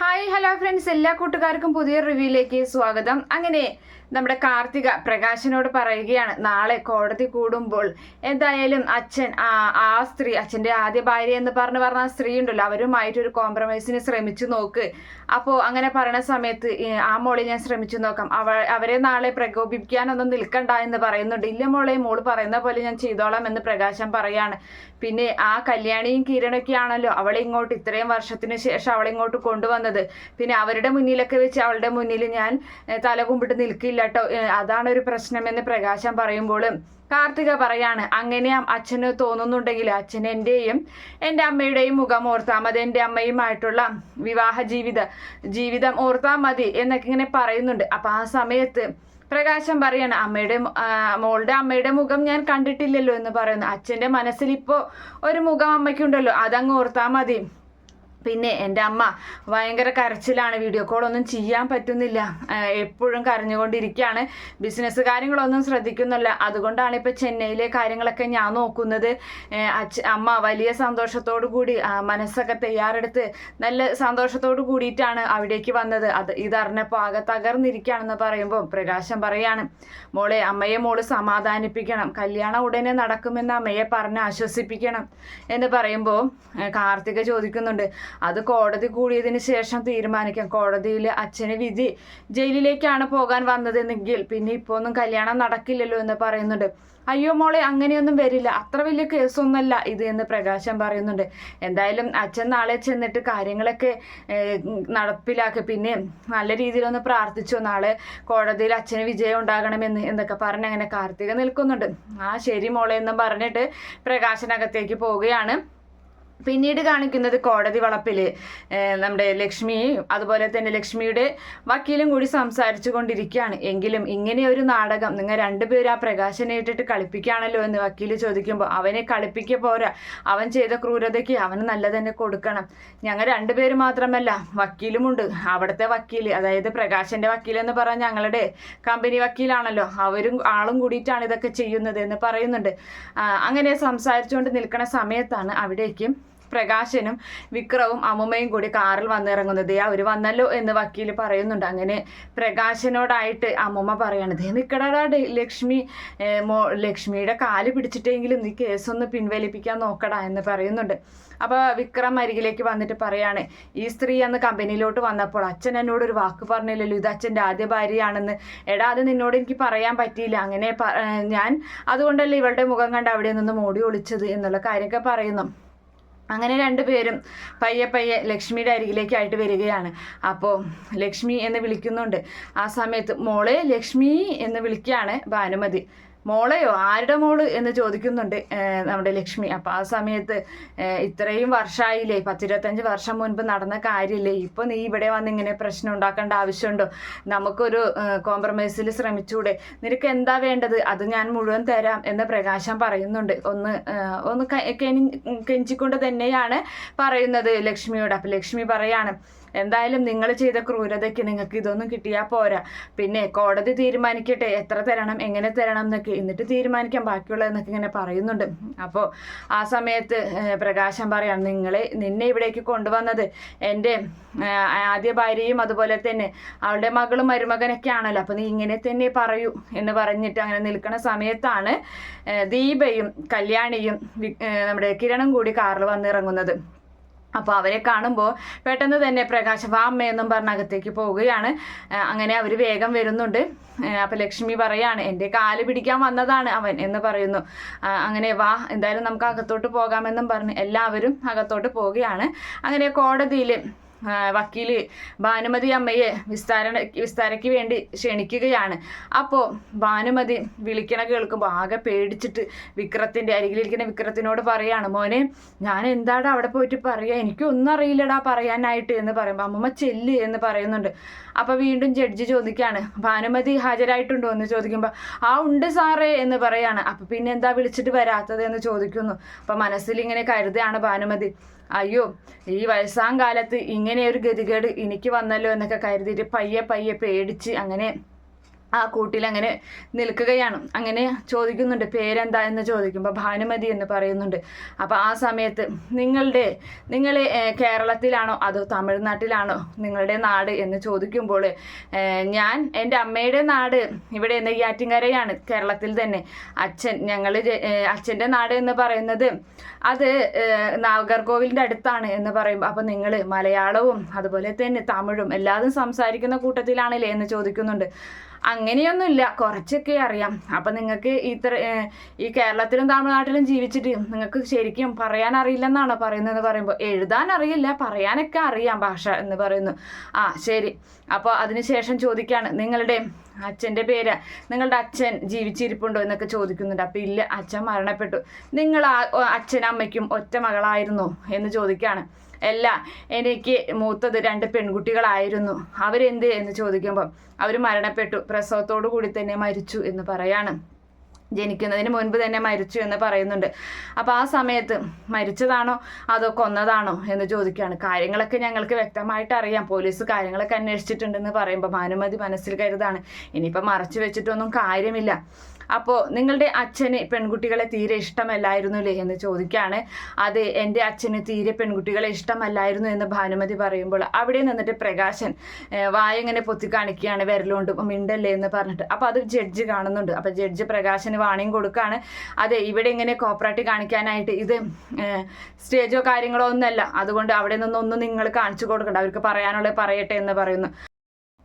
Hi hello friends എല്ലാ കൂട്ടുകാർക്കും പുതിയ റിവ്യൂയിലേക്ക് സ്വാഗതം. അങ്ങനെ നമ്മുടെ കാർത്തിക പ്രകാശനോട് പറയുകയാണ് നാളെ കോടതി കൂടുമ്പോൾ എന്തായാലും അച്ഛൻ ആ ആ സ്ത്രീ അച്ഛന്റെ ആദ്യ ഭാര്യ എന്ന് പറഞ്ഞു പറഞ്ഞ ആ സ്ത്രീ ഉണ്ടല്ലോ അവരുമായിട്ട് ഒരു കോംപ്രമൈസിന് ശ്രമിച്ചു നോക്ക്. അപ്പോൾ അങ്ങനെ പറയുന്ന സമയത്ത് ആ മോളെ ഞാൻ ശ്രമിച്ചു നോക്കാം. അവ അവരെ നാളെ പ്രകോപിപ്പിക്കാനൊന്നും നിൽക്കണ്ട എന്ന് പറയുന്നുണ്ട്. ഇല്ല മോളെ മോൾ പറയുന്ന പോലെ ഞാൻ ചെയ്തോളാം എന്ന് പ്രകാശം പറയാണ്. പിന്നെ ആ കല്യാണിയും കിരണൊക്കെ ആണല്ലോ അവളെ ഇങ്ങോട്ട് ഇത്രയും വർഷത്തിന് ശേഷം അവളെ ഇങ്ങോട്ട് കൊണ്ടുവന്നത്. പിന്നെ അവരുടെ മുന്നിലൊക്കെ വെച്ച് അവളുടെ മുന്നിൽ ഞാൻ തല കുമ്പിട്ട് നിൽക്കില്ല കേട്ടോ അതാണ് ഒരു പ്രശ്നമെന്ന് പ്രകാശം പറയുമ്പോൾ കാർത്തിക പറയാണ് അങ്ങനെ അച്ഛന് തോന്നുന്നുണ്ടെങ്കിൽ അച്ഛൻ എന്റെയും എന്റെ അമ്മയുടെയും മുഖം ഓർത്താൽ മതി. എന്റെ അമ്മയുമായിട്ടുള്ള വിവാഹ ജീവിത ജീവിതം ഓർത്താൽ മതി എന്നൊക്കെ ഇങ്ങനെ പറയുന്നുണ്ട്. അപ്പം ആ സമയത്ത് പ്രകാശം പറയാണ് അമ്മയുടെ മോളുടെ അമ്മയുടെ മുഖം ഞാൻ കണ്ടിട്ടില്ലല്ലോ എന്ന് പറയുന്നു. അച്ഛന്റെ മനസ്സിൽ ഇപ്പോൾ ഒരു മുഖം അമ്മയ്ക്കുണ്ടല്ലോ അതങ്ങ് ഓർത്താൽ മതി. പിന്നെ എന്റെ അമ്മ ഭയങ്കര കരച്ചിലാണ് വീഡിയോ കോളൊന്നും ചെയ്യാൻ പറ്റുന്നില്ല. എപ്പോഴും കരഞ്ഞുകൊണ്ടിരിക്കുകയാണ്. ബിസിനസ് കാര്യങ്ങളൊന്നും ശ്രദ്ധിക്കുന്നില്ല. അതുകൊണ്ടാണ് ഇപ്പോൾ ചെന്നൈയിലെ കാര്യങ്ങളൊക്കെ ഞാൻ നോക്കുന്നത്. അമ്മ വലിയ സന്തോഷത്തോടു കൂടി മനസ്സൊക്കെ തയ്യാറെടുത്ത് നല്ല സന്തോഷത്തോടു കൂടിയിട്ടാണ് അവിടേക്ക് വന്നത്. അത് ഇതറിഞ്ഞപ്പോൾ ആകെ തകർന്നിരിക്കുകയാണെന്ന് പറയുമ്പോൾ പ്രകാശം പറയാണ് മോളെ അമ്മയെ മോൾ സമാധാനിപ്പിക്കണം. കല്യാണം ഉടനെ നടക്കുമെന്ന് അമ്മയെ പറഞ്ഞ് ആശ്വസിപ്പിക്കണം. എന്ന് പറയുമ്പോൾ കാർത്തിക ചോദിക്കുന്നുണ്ട് അത് കോടതി കൂടിയതിന് ശേഷം തീരുമാനിക്കാം. കോടതിയിൽ അച്ഛന് വിധി ജയിലിലേക്കാണ് പോകാൻ വന്നതെന്നെങ്കിൽ പിന്നെ ഇപ്പോൾ ഒന്നും കല്യാണം നടക്കില്ലല്ലോ എന്ന് പറയുന്നുണ്ട്. അയ്യോ മോളെ അങ്ങനെയൊന്നും വരില്ല. അത്ര വലിയ കേസൊന്നുമല്ല ഇത് എന്ന് പ്രകാശം പറയുന്നുണ്ട്. എന്തായാലും അച്ഛൻ നാളെ ചെന്നിട്ട് കാര്യങ്ങളൊക്കെ നടപ്പിലാക്കി. പിന്നെ നല്ല രീതിയിലൊന്ന് പ്രാർത്ഥിച്ചു? നാളെ കോടതിയിൽ അച്ഛന് വിജയം ഉണ്ടാകണമെന്ന് എന്നൊക്കെ പറഞ്ഞ് അങ്ങനെ കാർത്തിക നിൽക്കുന്നുണ്ട്. ആ ശരി മോളെ എന്നും പറഞ്ഞിട്ട് പ്രകാശനകത്തേക്ക് പോവുകയാണ്. പിന്നീട് കാണിക്കുന്നത് കോടതി വളപ്പിൽ നമ്മുടെ ലക്ഷ്മി അതുപോലെ തന്നെ ലക്ഷ്മിയുടെ വക്കീലും കൂടി സംസാരിച്ചു കൊണ്ടിരിക്കുകയാണ്. എങ്കിലും ഇങ്ങനെ ഒരു നാടകം നിങ്ങൾ രണ്ടുപേരും ആ പ്രകാശനെ ഇട്ടിട്ട് കളിപ്പിക്കുകയാണല്ലോ എന്ന് വക്കീൽ ചോദിക്കുമ്പോൾ അവനെ കളിപ്പിക്ക പോരാ. അവൻ ചെയ്ത ക്രൂരതയ്ക്ക് അവന് നല്ല തന്നെ കൊടുക്കണം. ഞങ്ങൾ രണ്ടുപേര് മാത്രമല്ല വക്കീലുമുണ്ട്. അവിടുത്തെ വക്കീൽ അതായത് പ്രകാശന്റെ വക്കീൽ എന്ന് പറഞ്ഞാൽ ഞങ്ങളുടെ കമ്പനി വക്കീലാണല്ലോ. അവരും ആളും കൂടിയിട്ടാണ് ഇതൊക്കെ ചെയ്യുന്നത് എന്ന് പറയുന്നുണ്ട്. അങ്ങനെ സംസാരിച്ചുകൊണ്ട് നിൽക്കുന്ന സമയത്താണ് അവിടേക്കും പ്രകാശനും വിക്രവും അമ്മുമ്മയും കൂടി കാറിൽ വന്നിറങ്ങുന്നത്. അവർ വന്നല്ലോ എന്ന് വക്കീൽ പറയുന്നുണ്ട്. അങ്ങനെ പ്രകാശനോടായിട്ട് അമ്മുമ്മ പറയാണ് ദേ ലക്ഷ്മി മോ ലക്ഷ്മിയുടെ കാൽ പിടിച്ചിട്ടെങ്കിലും നീ കേസൊന്ന് പിൻവലിപ്പിക്കാൻ നോക്കടാ എന്ന് പറയുന്നുണ്ട്. അപ്പോൾ വിക്രം അരികിലേക്ക് വന്നിട്ട് പറയാണ് ഈ സ്ത്രീ അന്ന് കമ്പനിയിലോട്ട് വന്നപ്പോൾ അച്ഛൻ എന്നോട് ഒരു വാക്ക് പറഞ്ഞില്ലല്ലോ ഇത് അച്ഛന്റെ ആദ്യ ഭാര്യയാണെന്ന്. എടാ അത് നിന്നോട് എനിക്ക് പറയാൻ പറ്റിയില്ല. അങ്ങനെ ഞാൻ അതുകൊണ്ടല്ലേ ഇവളുടെ മുഖം കണ്ട് അവിടെ നിന്ന് മോടി ഒളിച്ചത് എന്നുള്ള കാര്യമൊക്കെ പറയുന്നു. അങ്ങനെ രണ്ടുപേരും പയ്യെ പയ്യെ ലക്ഷ്മിയുടെ അരികിലേക്കായിട്ട് വരികയാണ്. അപ്പോൾ ലക്ഷ്മി എന്ന് വിളിക്കുന്നുണ്ട്. ആ സമയത്ത് മോളെ ലക്ഷ്മി എന്ന് വിളിക്കുകയാണ് ഭാനുമതി. മോളെയോ? ആരുടെ മോൾ എന്ന് ചോദിക്കുന്നുണ്ട് നമ്മുടെ ലക്ഷ്മി. അപ്പോൾ ആ സമയത്ത് ഇത്രയും വർഷമായില്ലേ പത്തിരുപത്തഞ്ച് വർഷം മുൻപ് നടന്ന കാര്യമില്ലേ ഇപ്പോൾ നീ ഇവിടെ വന്ന് ഇങ്ങനെ പ്രശ്നം ഉണ്ടാക്കേണ്ട ആവശ്യമുണ്ടോ? നമുക്കൊരു കോംപ്രമൈസിൽ ശ്രമിച്ചൂടെ? നിനക്ക് എന്താ വേണ്ടത്? അത് ഞാൻ മുഴുവൻ തരാം എന്ന് പ്രകാശം പറയുന്നുണ്ട്. ഒന്ന് ഒന്ന് കെഞ്ചിക്കൊണ്ട് തന്നെയാണ് പറയുന്നത് ലക്ഷ്മിയോട്. അപ്പം ലക്ഷ്മി പറയാണ് എന്തായാലും നിങ്ങൾ ചെയ്ത ക്രൂരതയ്ക്ക് നിങ്ങൾക്ക് ഇതൊന്നും കിട്ടിയാൽ പോരാ. പിന്നെ കോടതി തീരുമാനിക്കട്ടെ എത്ര തരണം എങ്ങനെ തരണം എന്നൊക്കെ എന്നിട്ട് തീരുമാനിക്കാം ബാക്കിയുള്ളതെന്നൊക്കെ ഇങ്ങനെ പറയുന്നുണ്ട്. അപ്പോൾ ആ സമയത്ത് പ്രകാശം പറയാണ് നിങ്ങളെ നിന്നെ ഇവിടേക്ക് കൊണ്ടുവന്നത് എന്റെ ആദ്യ ഭാര്യയും അതുപോലെ തന്നെ അവളുടെ മകളും മരുമകനൊക്കെ ആണല്ലോ. അപ്പോൾ നീ ഇങ്ങനെ തന്നെ പറയൂ എന്ന് പറഞ്ഞിട്ട് അങ്ങനെ നിൽക്കുന്ന സമയത്താണ് ദീപയും കല്യാണിയും നമ്മുടെ കിരണും കൂടി കാറിൽ വന്നിറങ്ങുന്നത്. അപ്പോൾ അവരെ കാണുമ്പോൾ പെട്ടെന്ന് തന്നെ പ്രകാശ വാ അമ്മ എന്നും പറഞ്ഞ് അകത്തേക്ക് പോവുകയാണ്. അങ്ങനെ അവർ വേഗം വരുന്നുണ്ട്. അപ്പോൾ ലക്ഷ്മി പറയാണ് എന്റെ കാൽ പിടിക്കാൻ വന്നതാണ് അവൻ എന്ന് പറയുന്നു. അങ്ങനെ വാ എന്തായാലും നമുക്ക് അകത്തോട്ട് പോകാമെന്നും പറഞ്ഞ് എല്ലാവരും അകത്തോട്ട് പോവുകയാണ്. അങ്ങനെ കോടതിയിൽ വക്കീൽ ഭാനുമതി അമ്മയെ വിസ്താരണ വിസ്താരയ്ക്ക് വേണ്ടി ക്ഷണിക്കുകയാണ്. അപ്പോൾ ഭാനുമതി വിളിക്കണ കേൾക്കുമ്പോൾ ആകെ പേടിച്ചിട്ട് വിക്രത്തിന്റെ അരികിലിരിക്കുന്ന വിക്രത്തിനോട് പറയാണ് മോനെ ഞാൻ എന്താടാ അവിടെ പോയിട്ട് പറയുക എനിക്കൊന്നും അറിയില്ലടാ പറയാനായിട്ട് എന്ന് പറയുമ്പോൾ അമ്മമ്മ ചെല്ല് എന്ന് പറയുന്നുണ്ട്. അപ്പോൾ വീണ്ടും ജഡ്ജി ചോദിക്കുകയാണ് ഭാനുമതി ഹാജരായിട്ടുണ്ടോ? എന്ന് ചോദിക്കുമ്പോൾ ആ ഉണ്ട് സാറേ എന്ന് പറയാണ്. അപ്പോൾ പിന്നെ എന്താ വിളിച്ചിട്ട് വരാത്തത് എന്ന് ചോദിക്കുന്നു. അപ്പോൾ മനസ്സിൽ ഇങ്ങനെ കരുതുകയാണ് ഭാനുമതി. അയ്യോ ഈ വയസ്സാം കാലത്ത് ഇങ്ങനെ ഒരു ഗതികേട് എനിക്ക് വന്നല്ലോ എന്നൊക്കെ കരുതിയിട്ട് പയ്യെ പയ്യെ പേടിച്ച് അങ്ങനെ ആ കൂട്ടിൽ അങ്ങനെ നിൽക്കുകയാണ്. അങ്ങനെ ചോദിക്കുന്നുണ്ട് പേരെന്താ? എന്ന് ചോദിക്കുമ്പോൾ ഭാനുമതി എന്ന് പറയുന്നുണ്ട്. അപ്പോൾ ആ സമയത്ത് നിങ്ങളുടെ നിങ്ങൾ കേരളത്തിലാണോ അതോ തമിഴ്നാട്ടിലാണോ നിങ്ങളുടെ നാട്? എന്ന് ചോദിക്കുമ്പോൾ ഞാൻ എന്റെ അമ്മയുടെ നാട് ഇവിടെ നെയ്യാറ്റിൻകരയാണ് കേരളത്തിൽ തന്നെ. അച്ഛൻ ഞങ്ങൾ അച്ഛന്റെ നാട് എന്ന് പറയുന്നത് അത് നാഗർകോവിലിന്റെ അടുത്താണ് എന്ന് പറയുമ്പോൾ അപ്പോൾ നിങ്ങൾ മലയാളവും അതുപോലെ തന്നെ തമിഴും എല്ലാതും സംസാരിക്കുന്ന കൂട്ടത്തിലാണല്ലേ? എന്ന് ചോദിക്കുന്നുണ്ട്. അങ്ങനെയൊന്നുമില്ല. കുറച്ചൊക്കെ അറിയാം. അപ്പം നിങ്ങൾക്ക് ഇത്ര ഈ കേരളത്തിലും തമിഴ്നാട്ടിലും ജീവിച്ചിട്ട് നിങ്ങൾക്ക് ശരിക്കും പറയാൻ അറിയില്ലെന്നാണോ പറയുന്നത് പറയുമ്പോൾ എഴുതാൻ അറിയില്ല പറയാനൊക്കെ അറിയാം ഭാഷ എന്ന് പറയുന്നു. ആ ശരി. അപ്പോൾ അതിനുശേഷം ചോദിക്കുകയാണ് നിങ്ങളുടെ അച്ഛന്റെ പേര് നിങ്ങളുടെ അച്ഛൻ ജീവിച്ചിരിപ്പുണ്ടോ എന്നൊക്കെ ചോദിക്കുന്നുണ്ട്. അപ്പം ഇല്ല അച്ഛൻ മരണപ്പെട്ടു. നിങ്ങൾ അച്ഛനും അമ്മയ്ക്കും ഒറ്റ മകളായിരുന്നോ എന്ന് ചോദിക്കുകയാണ് അല്ല എനിക്ക് മൂത്തത് രണ്ട് പെൺകുട്ടികളായിരുന്നു. അവരെന്ത് എന്ന് ചോദിക്കുമ്പോൾ അവർ മരണപ്പെട്ടു. പ്രസവത്തോടു കൂടി തന്നെ മരിച്ചു എന്ന് പറയാണ്. ജനിക്കുന്നതിന് മുൻപ് തന്നെ മരിച്ചു എന്ന് പറയുന്നുണ്ട്. അപ്പോൾ ആ സമയത്ത് മരിച്ചതാണോ അതോ കൊന്നതാണോ എന്ന് ചോദിക്കുകയാണ്. കാര്യങ്ങളൊക്കെ ഞങ്ങൾക്ക് വ്യക്തമായിട്ട് അറിയാം. പോലീസ് കാര്യങ്ങളൊക്കെ അന്വേഷിച്ചിട്ടുണ്ടെന്ന് പറയുമ്പോൾ ഭാനുമതി മനസ്സിൽ കരുതാണ്. ഇനിയിപ്പോൾ മറച്ചു വെച്ചിട്ടൊന്നും കാര്യമില്ല. അപ്പോൾ നിങ്ങളുടെ അച്ഛന് പെൺകുട്ടികളെ തീരെ ഇഷ്ടമല്ലായിരുന്നു അല്ലേ എന്ന് ചോദിക്കുകയാണ് അത് എന്റെ അച്ഛന് തീരെ പെൺകുട്ടികളെ ഇഷ്ടമല്ലായിരുന്നു എന്ന് ഭാനുമതി പറയുമ്പോൾ അവിടെ നിന്നിട്ട് പ്രകാശൻ വായങ്ങനെ പൊത്തി കാണിക്കുകയാണ് വിരലുകൊണ്ട് മിണ്ടല്ലേ എന്ന് പറഞ്ഞിട്ട്. അപ്പോൾ അത് ജഡ്ജ് കാണുന്നുണ്ട്. അപ്പോൾ ജഡ്ജ് പ്രകാശന് വാണിയും കൊടുക്കുകയാണ് അതെ ഇവിടെ ഇങ്ങനെ കോപ്പറേറ്റ് കാണിക്കാനായിട്ട് ഇത് സ്റ്റേജോ കാര്യങ്ങളോ ഒന്നല്ല അതുകൊണ്ട് അവിടെ നിന്നൊന്നും നിങ്ങൾ കാണിച്ചു കൊടുക്കണ്ട. അവർക്ക് പറയാനുള്ളത് പറയട്ടെ എന്ന് പറയുന്നു.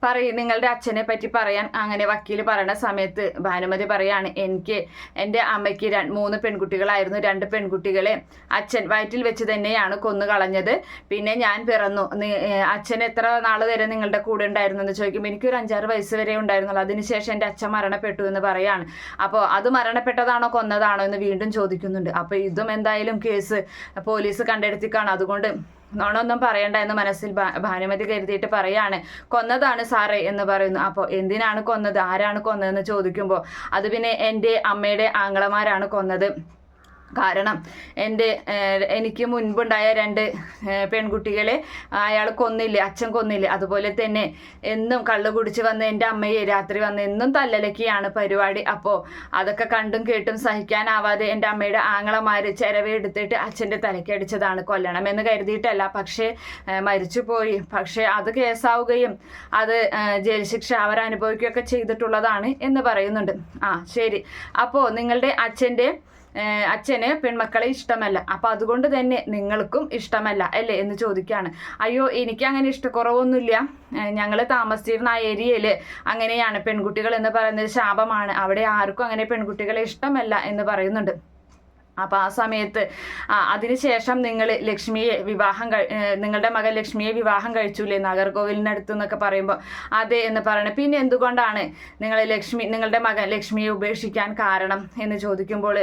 പറയും നിങ്ങളുടെ അച്ഛനെ പറ്റി പറയാൻ അങ്ങനെ വക്കീൽ പറയുന്ന സമയത്ത് ഭാനുമതി പറയാണ് എനിക്ക് എന്റെ അമ്മയ്ക്ക് മൂന്ന് പെൺകുട്ടികളായിരുന്നു രണ്ട് പെൺകുട്ടികളെ അച്ഛൻ വയറ്റിൽ വെച്ച് തന്നെയാണ് കൊന്നു കളഞ്ഞത്. പിന്നെ ഞാൻ പിറന്നു. അച്ഛൻ എത്ര നാൾ വരെ നിങ്ങളുടെ കൂടെ ഉണ്ടായിരുന്നു എന്ന് ചോദിക്കുമ്പോൾ എനിക്കൊരു അഞ്ചാറ് വയസ്സ് വരെ ഉണ്ടായിരുന്നുള്ളൂ. അതിനുശേഷം എന്റെ അച്ഛൻ മരണപ്പെട്ടു എന്ന് പറയാണ്. അപ്പോൾ അത് മരണപ്പെട്ടതാണോ കൊന്നതാണോ എന്ന് വീണ്ടും ചോദിക്കുന്നുണ്ട്. അപ്പോൾ ഇതും എന്തായാലും കേസ് പോലീസ് കണ്ടെടുത്തിക്കാണ്. അതുകൊണ്ട് നോണൊന്നും പറയണ്ട എന്ന് മനസ്സിൽ ഭാനുമതി കരുതിയിട്ട് പറയാണ്. കൊന്നതാണ് സാറേ എന്ന് പറയുന്നു. അപ്പോൾ എന്തിനാണ് കൊന്നത്? ആരാണ് കൊന്നതെന്ന് ചോദിക്കുമ്പോൾ അത് പിന്നെ എന്റെ അമ്മയുടെ ആങ്ങളമാരാണ് കൊന്നത്. കാരണം എന്റെ എനിക്ക് മുൻപുണ്ടായ രണ്ട് പെൺകുട്ടികളെ അയാൾ കൊന്നില്ല അച്ഛൻ കൊന്നില്ല. അതുപോലെ തന്നെ എന്നും കള്ളു കുടിച്ച് വന്ന് എന്റെ അമ്മയെ രാത്രി വന്ന് എന്നും തല്ലലക്കിയാണ് പരിപാടി. അപ്പോൾ അതൊക്കെ കണ്ടും കേട്ടും സഹിക്കാനാവാതെ എന്റെ അമ്മയുടെ ആങ്ങളമാർ ചിരവെടുത്തിട്ട് അച്ഛന്റെ തലക്കടിച്ചതാണ് കൊല്ലണമെന്ന് കരുതിയിട്ടല്ല. പക്ഷേ മരിച്ചുപോയി. പക്ഷേ അത് കേസാവുകയും അത് ജയിൽ ശിക്ഷ അവർ അനുഭവിക്കുകയൊക്കെ ചെയ്തിട്ടുള്ളതാണ് എന്ന് പറയുന്നുണ്ട്. ആ ശരി. അപ്പോൾ നിങ്ങളുടെ അച്ഛന്റെ അച്ഛന് പെൺമക്കളെ ഇഷ്ടമല്ല. അപ്പം അതുകൊണ്ട് തന്നെ നിങ്ങൾക്കും ഇഷ്ടമല്ല അല്ലേ? എന്ന് ചോദിക്കുകയാണ് അയ്യോ എനിക്ക് അങ്ങനെ ഇഷ്ടക്കുറവൊന്നുമില്ല. ഞങ്ങൾ താമസിച്ചിരുന്ന ആ ഏരിയയിൽ അങ്ങനെയാണ് പെൺകുട്ടികൾ എന്ന് പറയുന്നത് ശാപമാണ്. അവിടെ ആർക്കും അങ്ങനെ പെൺകുട്ടികളെ ഇഷ്ടമല്ല എന്ന് പറയുന്നുണ്ട്. അപ്പോൾ ആ സമയത്ത് അതിനുശേഷം നിങ്ങൾ ലക്ഷ്മിയെ വിവാഹം നിങ്ങളുടെ മകൻ ലക്ഷ്മിയെ വിവാഹം കഴിച്ചൂലേ നാഗർകോവിലിനടുത്ത് എന്നൊക്കെ പറയുമ്പോൾ അതെ എന്ന് പറയണം പിന്നെ എന്തുകൊണ്ടാണ് നിങ്ങൾ ലക്ഷ്മി നിങ്ങളുടെ മകൻ ലക്ഷ്മിയെ ഉപേക്ഷിക്കാൻ കാരണം എന്ന് ചോദിക്കുമ്പോൾ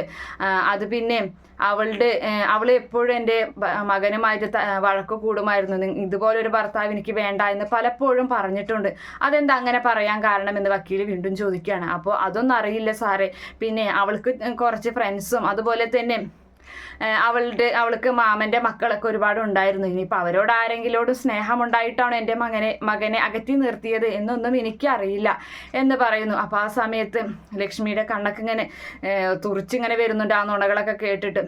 അത് പിന്നെ അവളുടെ അവൾ എപ്പോഴും എന്റെ മകനുമായിട്ട് വഴക്ക് കൂടുമായിരുന്നു. ഇതുപോലൊരു ഭർത്താവ് എനിക്ക് വേണ്ട എന്ന് പലപ്പോഴും പറഞ്ഞിട്ടുണ്ട്. അതെന്താ അങ്ങനെ പറയാൻ കാരണം എന്ന് വക്കീൽ വീണ്ടും ചോദിക്കുകയാണ്. അപ്പോൾ അതൊന്നും അറിയില്ല സാറേ. പിന്നെ അവൾക്ക് കുറച്ച് ഫ്രണ്ട്സും അതുപോലെ തന്നെ. അവളുടെ അവൾക്ക് മാമന്റെ മക്കളൊക്കെ ഒരുപാട് ഉണ്ടായിരുന്നു. ഇനിയിപ്പോൾ അവരോട് ആരെങ്കിലോട് സ്നേഹമുണ്ടായിട്ടാണ് എന്റെ മകനെ മകനെ അകറ്റി നിർത്തിയത് എന്നൊന്നും എനിക്കറിയില്ല എന്ന് പറയുന്നു. അപ്പോൾ ആ സമയത്ത് ലക്ഷ്മിയുടെ കണ്ണൊക്കെ ഇങ്ങനെ തുറിച്ചിങ്ങനെ വരുന്നുണ്ട് ആ നുണകളൊക്കെ കേട്ടിട്ട്.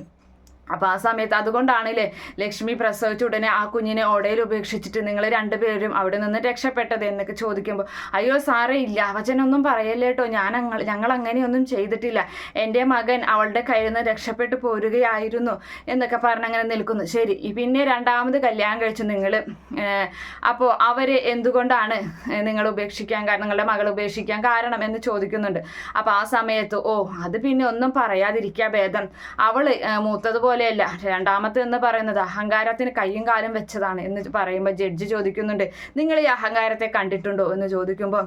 അപ്പോൾ ആ സമയത്ത് അതുകൊണ്ടാണല്ലേ ലക്ഷ്മി പ്രസവിച്ച ഉടനെ ആ കുഞ്ഞിനെ ഓടയിൽ ഉപേക്ഷിച്ചിട്ട് നിങ്ങൾ രണ്ടുപേരും അവിടെ നിന്ന് രക്ഷപ്പെട്ടത് എന്നൊക്കെ ചോദിക്കുമ്പോൾ അയ്യോ സാറേ ഇല്ല അവചനൊന്നും പറയല്ലേ കേട്ടോ ഞാൻ ഞങ്ങൾ അങ്ങനെയൊന്നും ചെയ്തിട്ടില്ല. എന്റെ മകൻ അവളുടെ കയ്യിൽ നിന്ന് രക്ഷപ്പെട്ടു പോരുകയായിരുന്നു എന്നൊക്കെ പറഞ്ഞ് അങ്ങനെ നിൽക്കുന്നു. ശരി പിന്നെ രണ്ടാമത് കല്യാണം കഴിച്ചു നിങ്ങൾ അപ്പോൾ അവർ എന്തുകൊണ്ടാണ് നിങ്ങൾ ഉപേക്ഷിക്കാൻ കാരണം നിങ്ങളുടെ മകൾ ഉപേക്ഷിക്കാൻ കാരണം എന്ന് ചോദിക്കുന്നുണ്ട്. അപ്പോൾ ആ സമയത്ത് ഓ അത് പിന്നെ ഒന്നും പറയാതിരിക്കുക ഭേദം. അവൾ മൂത്തതുപോലെ പോലെയല്ല. രണ്ടാമത്തെ എന്ന് പറയുന്നത് അഹങ്കാരത്തിന് കയ്യും കാലും വെച്ചതാണ് എന്ന് പറയുമ്പോൾ ജഡ്ജി ചോദിക്കുന്നുണ്ട് നിങ്ങൾ ഈ അഹങ്കാരത്തെ കണ്ടിട്ടുണ്ടോ? എന്ന് ചോദിക്കുമ്പോൾ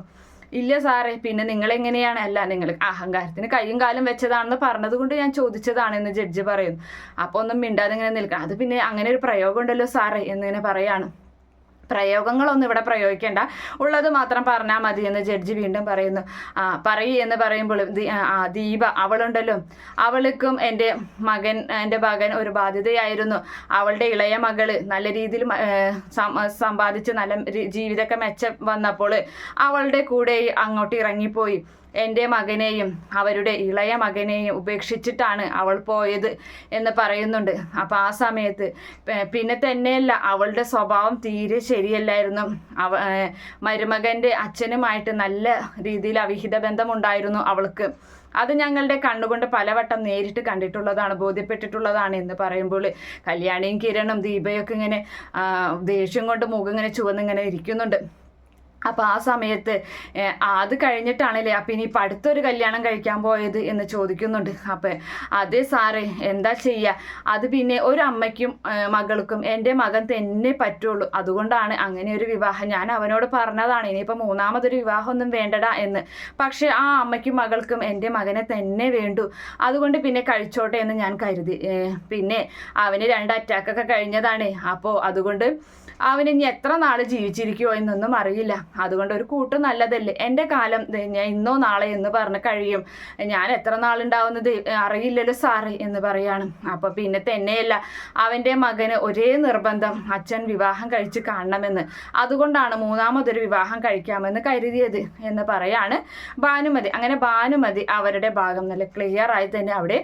ഇല്ല സാറേ പിന്നെ നിങ്ങൾ എങ്ങനെയാണ് അല്ല നിങ്ങൾ അഹങ്കാരത്തിന് കൈയും കാലും വെച്ചതാണെന്ന് പറഞ്ഞത് കൊണ്ട് ഞാൻ ചോദിച്ചതാണെന്ന് ജഡ്ജി പറയുന്നു. അപ്പോൾ ഒന്നും മിണ്ടാതെ ഇങ്ങനെ നിൽക്കണം. അത് പിന്നെ അങ്ങനെ ഒരു പ്രയോഗം ഉണ്ടല്ലോ സാറേ എന്നിങ്ങനെ പറയാണ്. പ്രയോഗങ്ങളൊന്നും ഇവിടെ പ്രയോഗിക്കേണ്ട. ഉള്ളത് മാത്രം പറഞ്ഞാൽ മതി എന്ന് ജഡ്ജി വീണ്ടും പറയുന്നു. ആ പറയൂ എന്ന് പറയുമ്പോൾ ആ, ദീപ അവളുണ്ടല്ലോ. അവൾക്കും എന്റെ മകൻ എന്റെ മകൻ ഒരു ബാധ്യതയായിരുന്നു. അവളുടെ ഇളയ മകൾ നല്ല രീതിയിൽ സമ്പാദിച്ച് നല്ല ജീവിതമൊക്കെ മെച്ചം വന്നപ്പോൾ അവളുടെ കൂടെ അങ്ങോട്ട് ഇറങ്ങിപ്പോയി. എന്റെ മകനെയും അവരുടെ ഇളയ മകനെയും ഉപേക്ഷിച്ചിട്ടാണ് അവൾ പോയത് എന്ന് പറയുന്നുണ്ട്. അപ്പോൾ ആ സമയത്ത് പിന്നെ തന്നെയല്ല അവളുടെ സ്വഭാവം തീരെ ശരിയല്ലായിരുന്നു. അവ മരുമകന്റെ അച്ഛനുമായിട്ട് നല്ല രീതിയിൽ അവിഹിത ബന്ധമുണ്ടായിരുന്നു അവൾക്ക്. അത് ഞങ്ങളുടെ കണ്ണുകൊണ്ട് പലവട്ടം നേരിട്ട് കണ്ടിട്ടുള്ളതാണ് ബോധ്യപ്പെട്ടിട്ടുള്ളതാണ് എന്ന് പറയുമ്പോൾ കല്യാണിയും കിരണും ദീപയൊക്കെ ഇങ്ങനെ ദേഷ്യം കൊണ്ട് മുഖം ഇങ്ങനെ ചുവന്നിങ്ങനെ ഇരിക്കുന്നുണ്ട്. അപ്പോൾ ആ സമയത്ത് അത് കഴിഞ്ഞിട്ടാണല്ലേ അപ്പം ഇനി അടുത്തൊരു കല്യാണം കഴിക്കാൻ പോയത് എന്ന് ചോദിക്കുന്നുണ്ട്. അപ്പം അതേ സാറേ എന്താ ചെയ്യുക അത് പിന്നെ ഒരു അമ്മയ്ക്കും മകൾക്കും എന്റെ മകൻ തന്നെ പറ്റുള്ളൂ. അതുകൊണ്ടാണ് അങ്ങനെ ഒരു വിവാഹം. ഞാൻ അവനോട് പറഞ്ഞതാണ് ഇനിയിപ്പോൾ മൂന്നാമതൊരു വിവാഹമൊന്നും വേണ്ടടാ എന്ന്. പക്ഷേ ആ അമ്മയ്ക്കും മകൾക്കും എന്റെ മകനെ തന്നെ വേണ്ടു. അതുകൊണ്ട് പിന്നെ കഴിച്ചോട്ടെ എന്ന് ഞാൻ കരുതി. പിന്നെ അവന് രണ്ട് അറ്റാക്കൊക്കെ കഴിഞ്ഞതാണ്. അപ്പോൾ അതുകൊണ്ട് അവൻ എത്ര നാൾ ജീവിച്ചിരിക്കുമോ എന്നൊന്നും അറിയില്ല. അതുകൊണ്ട് ഒരു കൂട്ട് നല്ലതല്ലേ? എന്റെ കാലം ഞാൻ ഇന്നോ നാളെ എന്ന് പറഞ്ഞ് കഴിയും. ഞാൻ എത്ര നാളുണ്ടാവുന്നത് അറിയില്ലല്ലോ സാറ് എന്ന് പറയാണ്. അപ്പോൾ പിന്നെ തന്നെയല്ല അവന്റെ മകന് ഒരേ നിർബന്ധം അച്ഛൻ വിവാഹം കഴിച്ച് കാണണമെന്ന്. അതുകൊണ്ടാണ് മൂന്നാമതൊരു വിവാഹം കഴിക്കാമെന്ന് കരുതിയത് എന്ന് പറയാണ് ഭാനുമതി. അങ്ങനെ ഭാനുമതി അവരുടെ ഭാഗം നല്ല ക്ലിയർ ആയി തന്നെ അവിടെ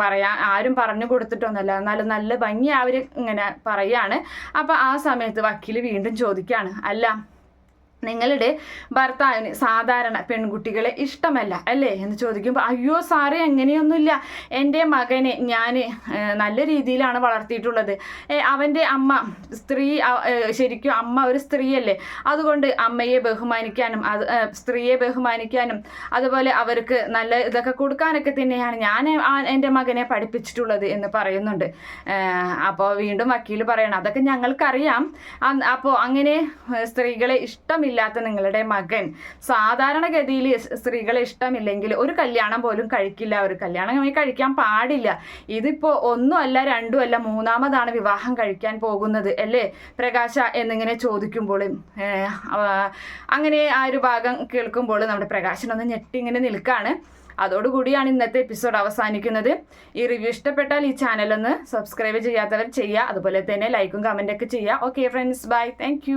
പറയാ ആരും പറഞ്ഞു കൊടുത്തിട്ടൊന്നുമല്ല. എന്നാലും നല്ല ഭംഗി അവർ ഇങ്ങനെ പറയാണ്. അപ്പോൾ ആ സമയത്ത് വക്കീൽ വീണ്ടും ചോദിക്കുകയാണ് അല്ല നിങ്ങളുടെ ഭർത്താവിന് സാധാരണ പെൺകുട്ടികളെ ഇഷ്ടമല്ല അല്ലേ? എന്ന് ചോദിക്കുമ്പോൾ അയ്യോ സാറേ അങ്ങനെയൊന്നുമില്ല. എന്റെ മകനെ ഞാൻ നല്ല രീതിയിലാണ് വളർത്തിയിട്ടുള്ളത്. അവന്റെ അമ്മ സ്ത്രീ ശരിക്കും അമ്മ ഒരു സ്ത്രീയല്ലേ? അതുകൊണ്ട് അമ്മയെ ബഹുമാനിക്കാനും അത് സ്ത്രീയെ ബഹുമാനിക്കാനും അതുപോലെ അവർക്ക് നല്ല ഇതൊക്കെ കൊടുക്കാനൊക്കെ തന്നെയാണ് ഞാൻ എന്റെ മകനെ പഠിപ്പിച്ചിട്ടുള്ളത് എന്ന് പറയുന്നുണ്ട്. അപ്പോൾ വീണ്ടും വക്കീൽ പറയണം. അതൊക്കെ ഞങ്ങൾക്കറിയാം. അപ്പോൾ അങ്ങനെ സ്ത്രീകളെ സ്ത്രീകളെ ഇഷ്ടമില്ലാത്ത നിങ്ങളുടെ മകൻ. സാധാരണഗതിയിൽ സ്ത്രീകളെ ഇഷ്ടമില്ലെങ്കിൽ ഒരു കല്യാണം പോലും കഴിക്കില്ല. ഒരു കല്യാണം കഴിക്കാൻ പാടില്ല. ഇതിപ്പോൾ ഒന്നും രണ്ടുമല്ല മൂന്നാമതാണ് വിവാഹം കഴിക്കാൻ പോകുന്നത് അല്ലേ? പ്രകാശ എന്നിങ്ങനെ ചോദിക്കുമ്പോൾ അങ്ങനെ ആ ഒരു ഭാഗം കേൾക്കുമ്പോൾ നമ്മുടെ പ്രകാശനൊന്ന് ഞെട്ടി ഇങ്ങനെ നിൽക്കുകയാണ് അതോടുകൂടിയാണ് ഇന്നത്തെ എപ്പിസോഡ് അവസാനിക്കുന്നത്. ഈ റിവ്യൂ ഇഷ്ടപ്പെട്ടാൽ ഈ ചാനലൊന്ന് സബ്സ്ക്രൈബ് ചെയ്യാത്തവർ ചെയ്യുക. അതുപോലെ തന്നെ ലൈക്കും കമന്റൊക്കെ ചെയ്യുക. Okay friends. ബൈ. താങ്ക്